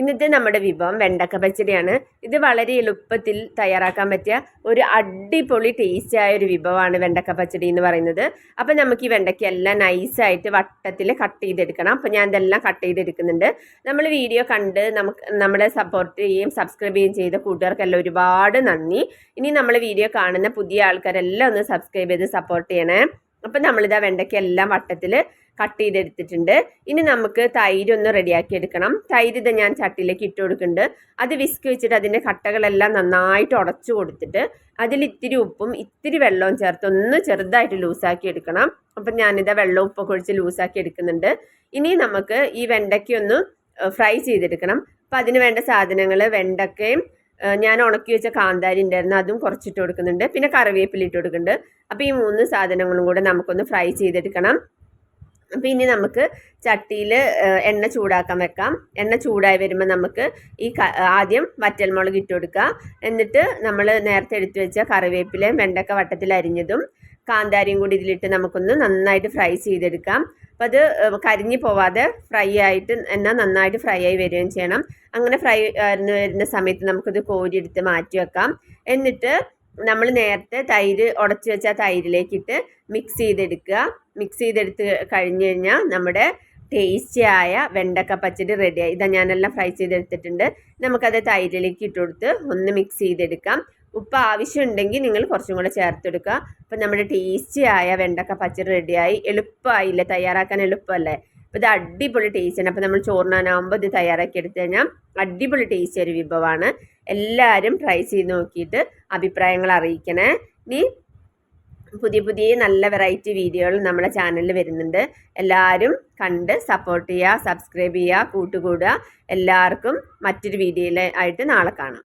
ഇന്നത്തെ നമ്മുടെ വിഭവം വെണ്ടക്ക പച്ചടിയാണ്. ഇത് വളരെ എളുപ്പത്തിൽ തയ്യാറാക്കാൻ പറ്റിയ ഒരു അടിപൊളി ടേസ്റ്റ് ആയ ഒരു വിഭവമാണ് വെണ്ടക്ക പച്ചടി എന്ന് പറയുന്നത്. അപ്പം നമുക്ക് ഈ വെണ്ടയ്ക്ക എല്ലാം നൈസായിട്ട് വട്ടത്തിൽ കട്ട് ചെയ്തെടുക്കണം. അപ്പം ഞാൻ ഇതെല്ലാം കട്ട് ചെയ്തെടുക്കുന്നുണ്ട്. നമ്മൾ വീഡിയോ കണ്ട് നമുക്ക് നമ്മളെ സപ്പോർട്ട് ചെയ്യുകയും സബ്സ്ക്രൈബ് ചെയ്യുകയും ചെയ്ത കൂട്ടുകാർക്കെല്ലാം ഒരുപാട് നന്ദി. ഇനി നമ്മൾ വീഡിയോ കാണുന്ന പുതിയ ആൾക്കാരെല്ലാം ഒന്ന് സബ്സ്ക്രൈബ് ചെയ്ത് സപ്പോർട്ട് ചെയ്യണേ. അപ്പം നമ്മളിതാ വെണ്ടയ്ക്ക എല്ലാം വട്ടത്തിൽ കട്ട് ചെയ്തെടുത്തിട്ടുണ്ട്. ഇനി നമുക്ക് തൈര് ഒന്ന് റെഡിയാക്കി എടുക്കണം. തൈര് ഇത് ഞാൻ ചട്ടിയിലേക്ക് ഇട്ട് കൊടുക്കുന്നുണ്ട്. അത് വിസ്ക് വെച്ചിട്ട് അതിന്റെ കട്ടകളെല്ലാം നന്നായിട്ട് ഉടച്ചു കൊടുത്തിട്ട് അതിൽ ഇത്തിരി ഉപ്പും ഇത്തിരി വെള്ളവും ചേർത്ത് ഒന്ന് ചെറുതായിട്ട് ലൂസാക്കി എടുക്കണം. അപ്പം ഞാനിത് വെള്ളം ഉപ്പൊക്കെ ഒഴിച്ച് ലൂസാക്കി എടുക്കുന്നുണ്ട്. ഇനി നമുക്ക് ഈ വെണ്ടയ്ക്ക ഒന്ന് ഫ്രൈ ചെയ്തെടുക്കണം. അപ്പം അതിന് വേണ്ട സാധനങ്ങൾ വെണ്ടക്കയും ഞാൻ ഉണക്കി വെച്ച കാന്താരി ഉണ്ടായിരുന്നു അതും കുറച്ചിട്ട് കൊടുക്കുന്നുണ്ട്. പിന്നെ കറിവേപ്പില ഇട്ട് കൊടുക്കുന്നുണ്ട്. അപ്പോൾ ഈ മൂന്ന് സാധനങ്ങളും കൂടെ നമുക്കൊന്ന് ഫ്രൈ ചെയ്തെടുക്കണം. അപ്പോൾ ഇനി നമുക്ക് ചട്ടിയിൽ എണ്ണ ചൂടാക്കാൻ വെക്കാം. എണ്ണ ചൂടായി വരുമ്പോൾ നമുക്ക് ഈ ആദ്യം വറ്റൽമുളക് ഇട്ട് കൊടുക്കുക. എന്നിട്ട് നമ്മൾ നേരത്തെ എടുത്തു വെച്ച കറിവേപ്പിലയും വെണ്ടക്ക വട്ടത്തിൽ അരിഞ്ഞതും കാന്താരിയും കൂടി ഇതിലിട്ട് നമുക്കൊന്ന് നന്നായിട്ട് ഫ്രൈ ചെയ്തെടുക്കാം. അപ്പോൾ അത് കരിഞ്ഞു പോവാതെ ഫ്രൈ ആയിട്ട് എന്നാൽ നന്നായിട്ട് ഫ്രൈ ആയി വരികയും ചെയ്യണം. അങ്ങനെ ഫ്രൈ വരുന്ന സമയത്ത് നമുക്കത് കോരിയെടുത്ത് മാറ്റി വെക്കാം. എന്നിട്ട് നമ്മൾ നേരത്തെ തൈര് ഉടച്ചു വെച്ച തൈരിലേക്കിട്ട് മിക്സ് ചെയ്തെടുക്കുക. മിക്സ് ചെയ്തെടുത്ത് കഴിഞ്ഞ് കഴിഞ്ഞാൽ നമ്മുടെ ടേസ്റ്റി ആയ വെണ്ടക്ക പച്ചടി റെഡിയായി ഇതാ ഞാനെല്ലാം ഫ്രൈ ചെയ്തെടുത്തിട്ടുണ്ട്. നമുക്കത് തൈരിലേക്ക് ഇട്ട് കൊടുത്ത് ഒന്ന് മിക്സ് ചെയ്തെടുക്കാം. ഉപ്പ് ആവശ്യമുണ്ടെങ്കിൽ നിങ്ങൾ കുറച്ചും കൂടെ ചേർത്തെടുക്കുക. അപ്പം നമ്മുടെ ടേസ്റ്റി ആയ വെണ്ടക്ക പച്ചടി റെഡിയായി എളുപ്പമായില്ലേ? തയ്യാറാക്കാൻ എളുപ്പമല്ലേ? അപ്പോൾ ഇത് അടിപൊളി ടേസ്റ്റാണ് അപ്പോൾ നമ്മൾ ചോറിനാനാകുമ്പോൾ ഇത് തയ്യാറാക്കി എടുത്തു കഴിഞ്ഞാൽ അടിപൊളി ടേസ്റ്റ് ഒരു വിഭവമാണ്. എല്ലാവരും ട്രൈ ചെയ്ത് നോക്കിയിട്ട് അഭിപ്രായങ്ങൾ അറിയിക്കണേ. ഇനി പുതിയ പുതിയ നല്ല വെറൈറ്റി വീഡിയോകൾ നമ്മുടെ ചാനലിൽ വരുന്നുണ്ട്. എല്ലാവരും കണ്ട് സപ്പോർട്ട് ചെയ്യുക സബ്സ്ക്രൈബ് ചെയ്യുക കൂട്ടുകൂടുക. എല്ലാവർക്കും മറ്റൊരു വീഡിയോയിൽ ആയിട്ട് നാളെ കാണാം.